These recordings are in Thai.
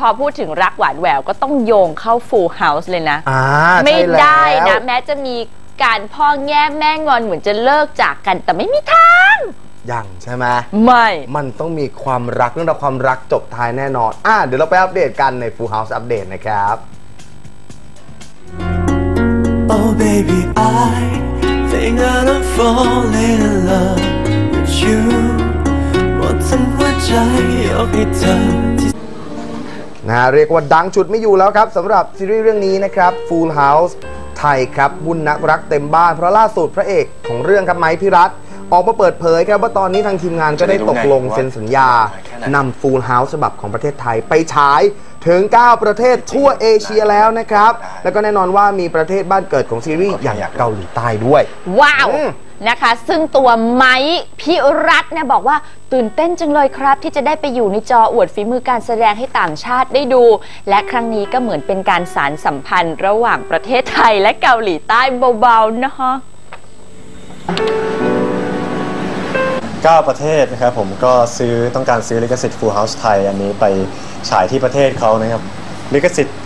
พอพูดถึงรักหวานแหววก็ต้องโยงเข้า Full House เลยนะ อ่าไม่ใช่แล้วได้นะ แม้จะมีการพ่อแง่แม่งอนเหมือนจะเลิกจากกันแต่ไม่มีทาง ยังใช่ไหมไม่ มันต้องมีความรักเรื่องราวความรักจบท้ายแน่นอน อะเดี๋ยวเราไปอัปเดตกันใน Full House อัปเดตนะครับ Oh baby I think that I'm falling in love with you หมดทั้งหัวใจยกให้เธอที่ นะฮะเรียกว่าดังชุดไม่อยู่แล้วครับสำหรับซีรีส์เรื่องนี้นะครับ Full House ไทยครับบุญนักรักเต็มบ้านเพราะล่าสุดพระเอกของเรื่องครับไม้พิรัตน์ออกมาเปิดเผยครับว่าตอนนี้ทางทีมงานก็ได้ตกลงเซ็นสัญญานำ Full House ฉบับของประเทศไทยไปฉายถึง 9 ประเทศทั่วเอเชียแล้วนะครับ แล้วก็แน่นอนว่ามีประเทศบ้านเกิดของซีรีส์อย่างเกาหลีใต้ด้วย ว้าวอืม นะคะ ซึ่งตัวไม้พิรัตน์เนี่ยบอกว่าตื่นเต้นจังเลยครับ ที่จะได้ไปอยู่ในจออวดฝีมือการแสดงให้ต่างชาติได้ดู และครั้งนี้ก็เหมือนเป็นการสารสัมพันธ์ ระหว่างประเทศไทยและเกาหลีใต้เบาๆนะคะ9 ประเทศนะครับผมก็ซื้อต้องการซื้อลิขสิทธิ์ Full House ไทย อันนี้ไปฉายที่ประเทศเขานะครับลิขสิทธิ์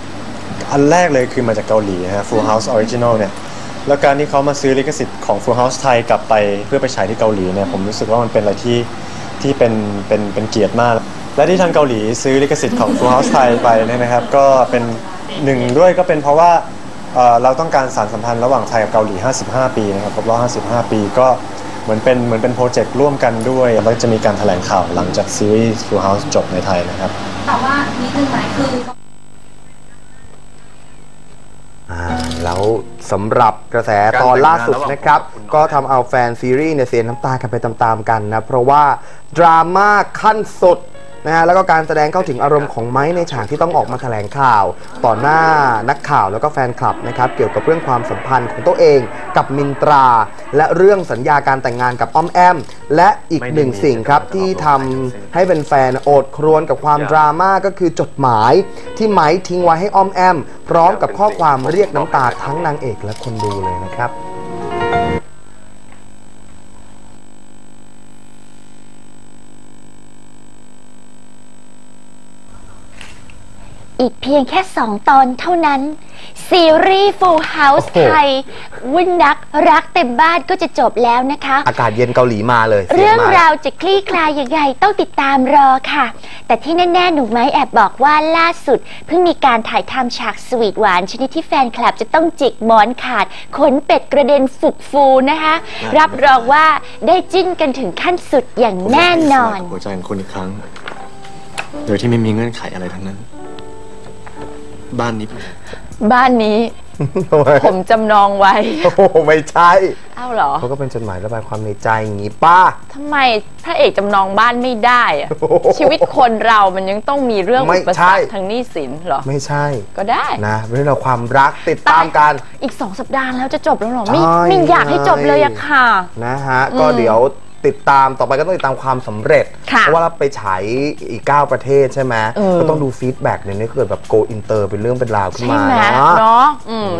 อันแรกเลยคือมาจากเกาหลีนะฮะ Full House Original เนี่ย แล้วการที่เขามาซื้อลิขสิทธิ์ของ Full House ไทยกลับไปเพื่อไปฉายที่เกาหลีเนี่ยผมรู้สึกว่ามันเป็นอะไรที่ที่เป็นเป็นเป็นเกียรติมาก และที่ทางเกาหลีซื้อลิขสิทธิ์ของ Full House ไทยไปเนี่ยนะครับ ก็เป็นหนึ่งด้วยก็เป็นเพราะว่าเราต้องการสารสัมพันธ์ระหว่างไทยกับเกาหลี 55 ปีนะครับครบรอบ55 ปีก็เหมือนเป็นเหมือนเป็นโปรเจกต์ร่วมกันด้วย แล้วจะมีการแถลงข่าวหลังจากซีรีส์ Full House จบในไทยนะครับ แต่ว่านิดนึงหมคือ อ่า แล้วสำหรับกระแสตอนล่าสุดนะครับ ก็ทำเอาแฟนซีรีส์เนี่ยเสียน้ำตากันไปตามๆกันนะ เพราะว่า ดราม่าขั้นสุด นะฮะแล้วก็การแสดงเข้าถึงอารมณ์ของไม้ในฉากที่ต้องออกมาแถลงข่าว ต่อหน้านักข่าวแล้วก็แฟนคลับนะครับเกี่ยวกับเรื่องความสัมพันธ์ของตัวเองกับมินตรา และเรื่องสัญญาการแต่งงานกับอ้อมแอม และอีกหนึ่งสิ่งครับที่ทำให้เป็นแฟนๆโอดครวญกับความดราม่าก็คือจดหมายที่ไม้ทิ้งไว้ให้อ้อมแอม พร้อมกับข้อความเรียกน้ำตาทั้งนางเอกและคนดูเลยนะครับ อีกเพียงแค่ 2 ตอนเท่านั้น ซีรีส์ Full House โอ้โห ไทย วุ่นนักรักเต็มบ้านก็จะจบแล้วนะคะ อากาศเย็นเกาหลีมาเลยสียเรื่องมาราวจะคลี่คลายยังไงต้องติดตามรอค่ะ แต่ที่แน่ๆ หนูไม้แอบบอกว่าล่าสุด เพิ่งมีการถ่ายทำฉากสวีทหวาน ชนิดที่แฟนคลับจะต้องจิกหมอนขาด ขนเป็ดกระเด็นฝุกฟูนะคะ รับรองว่าได้จิ้นกันถึงขั้นสุดอย่างแน่นอนหัวใจของคุณอีกครั้ง โดยที่ไม่มีเงื่อนไขอะไรทั้งนั้น บ้านนี้บ้านนี้ผมจำนองไว้ โอ้โหไม่ใช่เอ้าเหรอเขาก็เป็นจดหมายระบายความในใจอย่างนี้ป้า ทำไมพระเอกจำนองบ้านไม่ได้อะโอ้โหชีวิตคนเรามันยังต้องมีเรื่องไม่อุปใช่สรรคทางหนี้สินเหรอ ไม่ใช่ก็ได้ นะเรื่องราวความรักติดตามกัน อีกสองสัปดาห์แล้วจะจบแล้วเหรอไม่ใช่ไม่อยากให้จบเลยอะค่ะ นะฮะ ก็เดี๋ยว ติดตามต่อไปก็ต้องติดตามความสำเร็จ ค่ะเพราะว่าเราไปฉายอีก 9 ประเทศใช่ไหมเออ ก็ต้องดูฟีดแบ็กเนี่ยนี่เกิดแบบโกอินเตอร์เป็นเรื่องเป็นราวขึ้นใช่มาไหมเนาะ เนาะอืม